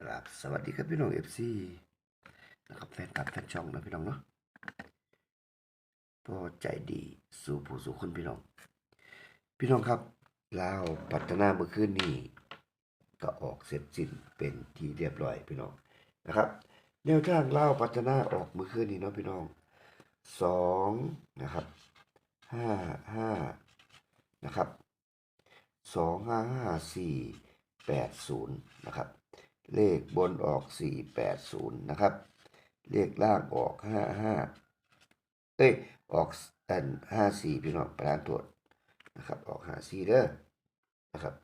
กราบสวัสดีครับพี่น้องเอฟซีนะครับแฟนคลับแฟนช่องนะพี่น้องเนาะพอใจดีสู่ผู้สู่คนพี่น้อง พี่น้องครับลาวพัฒนาเมื่อคืนนี้ก็ออกเสร็จสิ้นเป็นที่เรียบร้อยพี่น้องนะครับแนวทางเล่าพัฒนาออกเมื่อคืนนี้เนาะพี่น้องสองนะครับห้าห้านะครับสองห้าห้าสี่แปดศูนย์นะครับ เลขบนออกสี่แปดศูนย์นะครับ เลขล่างออกห้าห้าเอ้ย ออกอันห้าสี่พี่น้องประธานตรวจนะครับ ออกห้าสี่เด้อนะครับ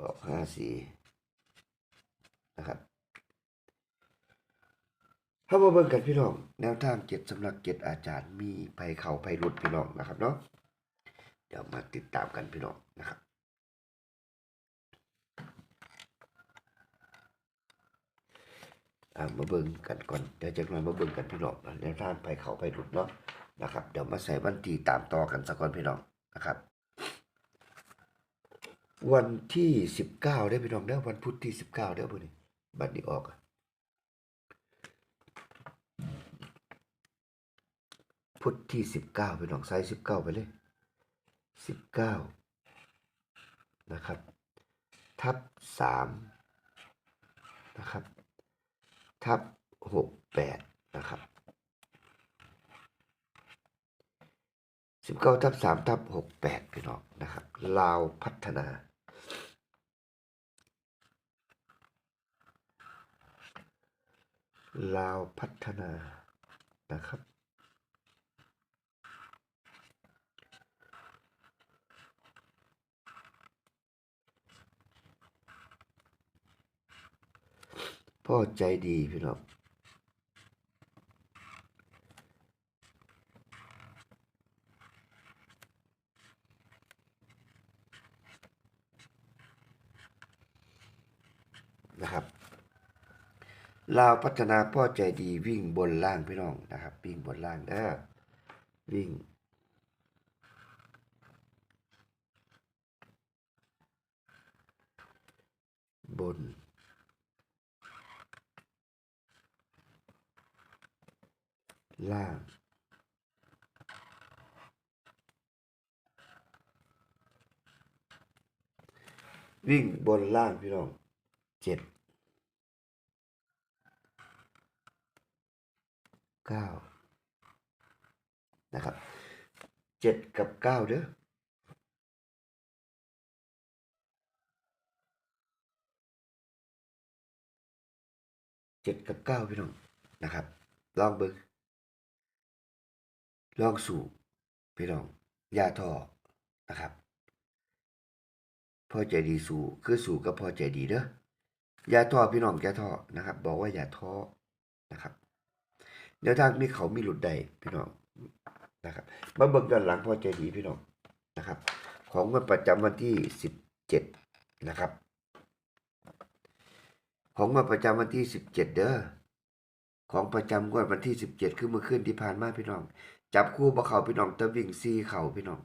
ออกห้าสี่นะครับเข้ามาเบิ่งกันพี่น้อง แนวทางเจ็ดสำนักเจ็ดอาจารย์มีไปเขาไปรุดพี่น้องนะครับเนาะ เดี๋ยวมาติดตามกันพี่น้องนะครับ อ่ามาเบิ่งกันก่อนเดี๋ยวจากนั้นมาเบิ่งกันพี่น้องนะแนวทางไปเขาไปรุดเนาะนะครับเดี๋ยวมาใส่วันที่ตามต่อกันสักก่อนพี่น้องนะครับ วันที่สิบเก้าได้พี่น้องได้อวันพุธที่สิบเก้าได้อพอดีบัตรนี้ออกพุธที่สิบเก้าพี่น้องใส่สิบเก้าไปเลยสิบเก้านะครับ ทับสามนะครับ ทับหกแปดนะครับสิบเก้าทับสามทับหกแปดพี่น้องนะครับลาวพัฒนาลาวพัฒนานะครับ พ่อใจดีพี่น้องนะครับลาวพัฒนาพ่อใจดีวิ่งบนล่างพี่น้องนะครับ วิ่งบนล่างเด้อวิ่ง บน ล่าง วิ่งบนล่างพี่น้องเจ็ดเก้านะครับเจ็ดกับเก้าเด้อเจ็ดกับเก้าพี่น้องนะครับ ลองเบิ่ง ลองสู่พี่น้องยาท่อนะครับพ่อใจดีสู่คือสู่กับพ่อใจดีเด้ออย่าท้อพี่น้องยาท้อนะครับ บอกว่าอย่าท้อนะครับแนวทางมีเขามีหลุดใดพี่น้องนะครับมาเบิ่งด้านหลังพ่อใจดีพี่น้องนะครับ ของงวดประจำวันที่สิบเจ็ดนะครับ ของงวดประจำวันที่สิบเจ็ดเด้อ ของประจำงวดวันที่สิบเจ็ดคือเมื่อคืนที่ผ่านมาพี่น้อง จับคู่บ่เขาพี่น้องตะวิ่งซีเข่าพี่น้อง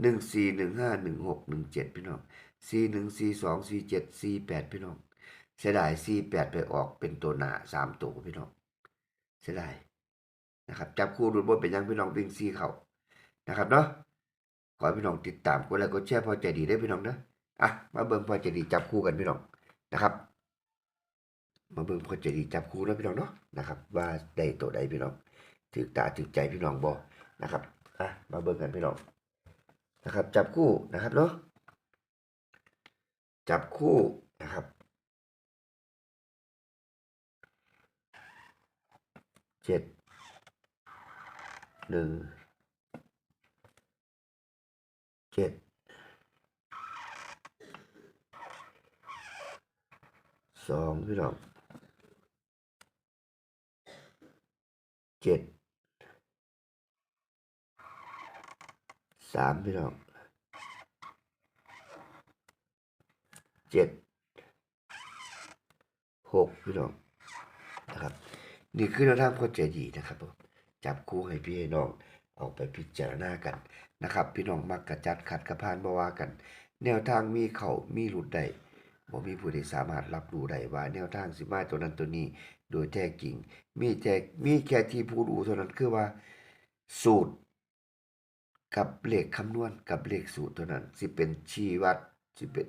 หนึ่งสี่หนึ่งห้าหนึ่งหกหนึ่งเจ็ดพี่น้องสี่หนึ่งสี่สองสี่เจ็ดสี่แปดพี่น้องเสียดายสี่แปดไปออกเป็นตัวหนาสามตัวพี่น้องเสียดายนะครับจับคู่รุนบนเป็นยังพี่น้องวิ่งสี่เขานะครับเนาะขอพี่น้องติดตามกดไลค์กดแชร์พอใจดีได้พี่น้องนะอะมาเบิ่งพอใจดีจับคู่กันพี่น้องนะครับ มาเบิ่งพอใจดีจับคู่แล้วพี่น้องเนาะนะครับ ว่าได้ตัวใดพี่น้องถือตาถือใจพี่น้องบ่นะครับอะมาเบิ่งกันพี่น้องนะครับ จับคู่นะครับเนาะจับคู่นะครับเจ็ดหนึ่งเจ็ดสองพี่น้อง เจ็ดสามพี่น้องเจ็ดหกพี่น้องนะครับ นี่คือแนวทางพ่อใจดีนะครับจับคู่ให้พี่ให้น้องเอาไปพิจารณากันนะครับ พี่น้องมักกระจัดขัดกระพานมาวากัน แนวทางมีเขามีหลุดใดบ่มีผู้ใดสามารถรับรู้ได้ว่า แนวทางสิมาตัวนั้นตัวนี้ โดยแท้จริง มีแต่มีแค่ที่ผู้รู้เท่านั้นคือว่า สูตร กับเลขคำนวณกับเลขสูตรเท่านั้นสิเป็นชี้วัดสิเป็น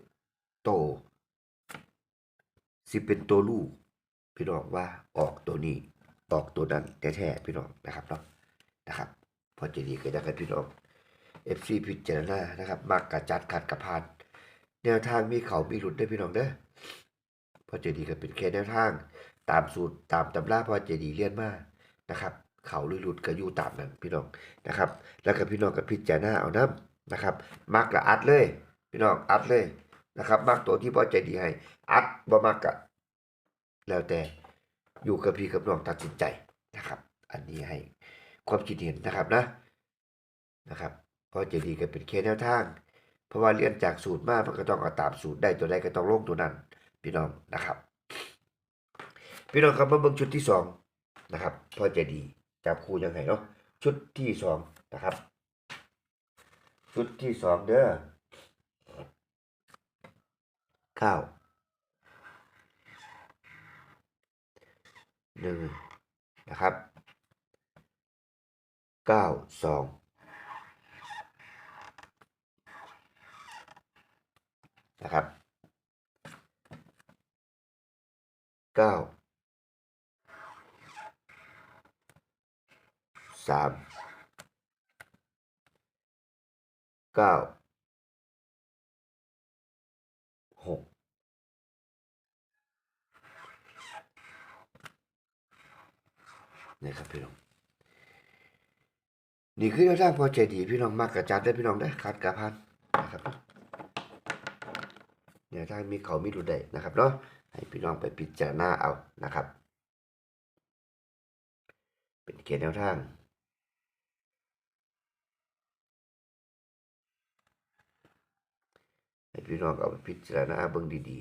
โต สิเป็นตัวลูกพี่น้องว่าออกตัวนี้ออกตัวนั้นแท้ๆพี่น้องนะครับเนาะนะครับ พอจะดีก็ได้กันพี่น้อง FC พิจารณานะครับมักกะจัดขัดกะพานแนวทางมีเขามีหลุดได้พี่น้องเด้อพอจะดีก็เป็นแค่แนวทาง ตามสูตรตามตำราพอเจดีเรียนมานะครับ เขาหรือหลุดก็อยู่ตามนั้นพี่น้องนะครับ แล้วก็พี่น้องก็พิจารณาเอาน้ำนะครับมักละอัดเลย พี่น้องอัดเลยนะครับมักตัวที่พอใจดีให้ อัดบ่มักกะแล้วแต่อยู่กับพี่กับน้องตัดสินใจนะครับ อันนี้ให้ความคิดเห็นนะครับนะนะครับเพราะจดีก็เป็นแค่แนวทาง เพราะว่าเรียนจากสูตรมากมันก็ต้องเอาตามสูตรได้ตัวใดก็ต้องลงตัวนั้น พี่น้องนะครับ พี่น้องครับมาเบิ่งชุดที่สองนะครับพอจะดีจับคู่ยังไงเนาะชุดที่สองนะครับ ชุดที่สองเด้อเก้าหนึ่งนะครับเก้าสองนะครับเก้า สามเก้าหกนี่ครับพี่น้อง นี่คือแนวทางพอใจดีพี่น้องมากกระจัดได้พี่น้องได้อขาดกระพันนะครับเนาะแนวทามีเขามีดูได้นะครับเนาะให้พี่น้องไปพิจารณาเอานะครับ เป็นเกณฑ์แนวทาง ให้พี่น้องเอาไปพิจารณาเบิ่งดี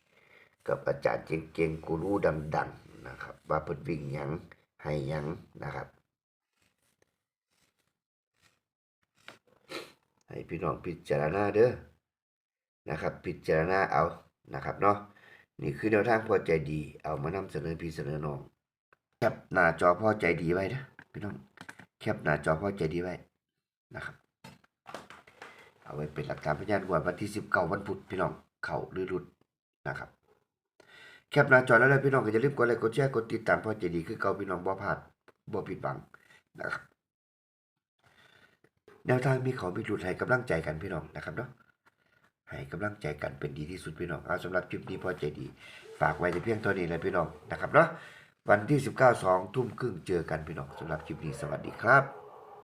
ๆ กับอาจารย์เก่งๆกูรู้ดังๆนะครับ ว่าเพิ่นวิ่งหยังให้หยังนะครับ ให้พี่น้องพิจารณาเด้อนะครับ พิจารณาเอานะครับเนาะนี่คือแนวทางพอใจดี เอามานำเสนอพี่เสนอน้องแคปหน้าจอพอใจดีไว้นะพี่น้องแคปหน้าจอพอใจดีไว้นะครับ เอาไว้เป็นหลักฐานพยานวันที่สิบเก้าวันพุธพี่น้องเขาหรือหลุดนะครับแคปหน้าจอแล้วเลยพี่น้องก็อย่าลืมกดไลค์กดแชร์กดติดตามพราะจะดีคือเก่าพี่น้องบ่พลาดบ่ผิดหวังนะครับแนวทางมีเขามีหลุดให้กำลังใจกันพี่น้องนะครับเนาะให้กำลังใจกันเป็นดีที่สุดพี่น้องเอาสำหรับคลิปนี้พอใจดี ฝากไว้ในเพียงเท่านี้เลยพี่น้องนะครับเนาะวันที่ 19 2 ทุ่มครึ่งเจอกันพี่น้องสำหรับคลิปนี้สวัสดีครับ